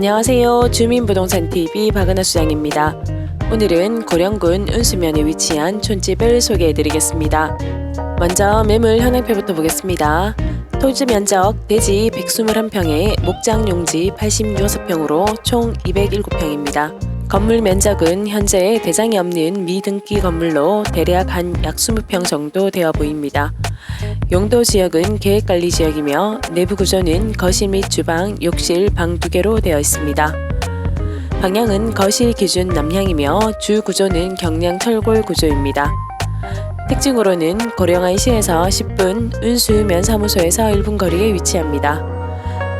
안녕하세요. 주민부동산TV 박은하 수장입니다. 오늘은 고령군 운수면에 위치한 촌집을 소개해드리겠습니다. 먼저 매물 현황표부터 보겠습니다. 토지 면적 대지 121평에 목장 용지 86평으로 총 207평입니다. 건물 면적은 현재 대장이 없는 미등기 건물로 대략 한 약 20평 정도 되어 보입니다. 용도 지역은 계획관리 지역이며 내부 구조는 거실 및 주방, 욕실, 방 두 개로 되어 있습니다. 방향은 거실 기준 남향이며 주 구조는 경량 철골 구조입니다. 특징으로는 고령안시에서 10분, 운수 면 사무소에서 1분 거리에 위치합니다.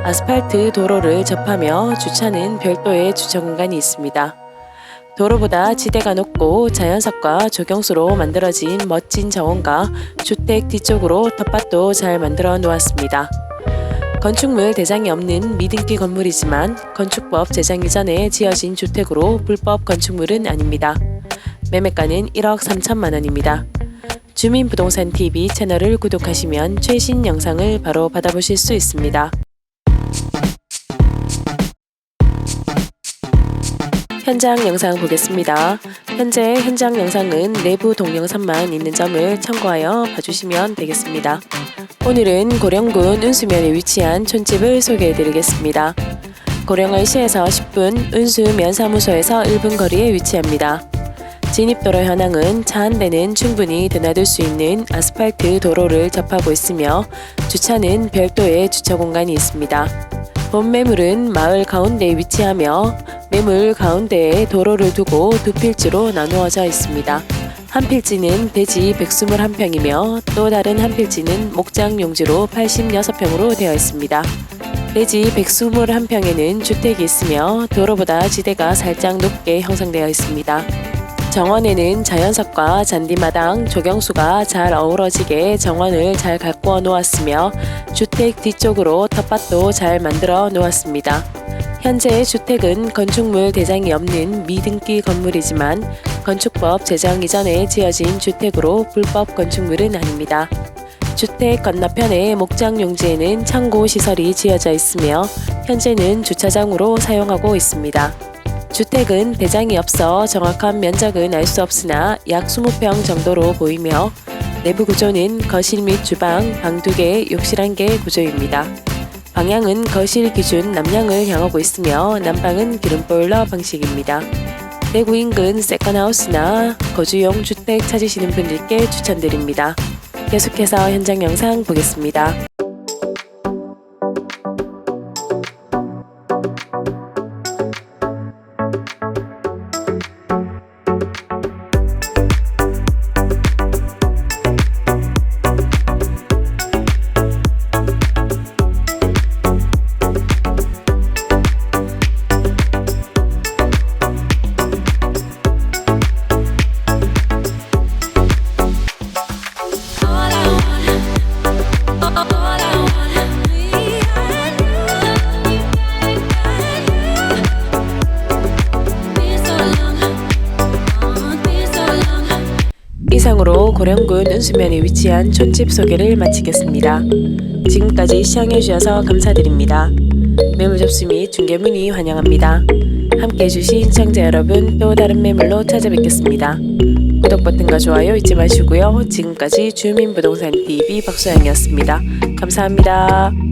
아스팔트 도로를 접하며 주차는 별도의 주차 공간이 있습니다. 도로보다 지대가 높고 자연석과 조경수로 만들어진 멋진 정원과 주택 뒤쪽으로 텃밭도 잘 만들어 놓았습니다. 건축물 대장이 없는 미등기 건물이지만 건축법 제정 이전에 지어진 주택으로 불법 건축물은 아닙니다. 매매가는 1억 3천만 원입니다. 주민부동산 TV 채널을 구독하시면 최신 영상을 바로 받아보실 수 있습니다. 현장 영상 보겠습니다. 현재 현장 영상은 내부 동영상만 있는 점을 참고하여 봐주시면 되겠습니다. 오늘은 고령군 운수면에 위치한 촌집을 소개해드리겠습니다. 고령을시에서 10분, 운수 면사무소에서 1분 거리에 위치합니다. 진입도로 현황은 차 한 대는 충분히 드나들 수 있는 아스팔트 도로를 접하고 있으며 주차는 별도의 주차 공간이 있습니다. 본 매물은 마을 가운데에 위치하며 매물 가운데에 도로를 두고 두 필지로 나누어져 있습니다. 한 필지는 대지 121평이며 또 다른 한 필지는 목장 용지로 86평으로 되어 있습니다. 대지 121평에는 주택이 있으며 도로보다 지대가 살짝 높게 형성되어 있습니다. 정원에는 자연석과 잔디마당, 조경수가 잘 어우러지게 정원을 잘 가꾸어 놓았으며 주택 뒤쪽으로 텃밭도 잘 만들어 놓았습니다. 현재 주택은 건축물 대장이 없는 미등기 건물이지만 건축법 제정 이전에 지어진 주택으로 불법 건축물은 아닙니다. 주택 건너편에 목장 용지에는 창고 시설이 지어져 있으며 현재는 주차장으로 사용하고 있습니다. 주택은 대장이 없어 정확한 면적은 알 수 없으나 약 20평 정도로 보이며 내부 구조는 거실 및 주방, 방두 개, 욕실 한개 구조입니다. 방향은 거실 기준 남향을 향하고 있으며 난방은 기름 보일러 방식입니다. 대구 인근 세컨하우스나 거주용 주택 찾으시는 분들께 추천드립니다. 계속해서 현장 영상 보겠습니다. 이상으로 고령군 은수면에 위치한 촌집 소개를 마치겠습니다. 지금까지 시청해주셔서 감사드립니다. 매물 접수 및 중개 문의 환영합니다. 함께 해주신 시청자 여러분 또 다른 매물로 찾아뵙겠습니다. 구독 버튼과 좋아요 잊지 마시고요. 지금까지 주민부동산 TV 박소영이었습니다. 감사합니다.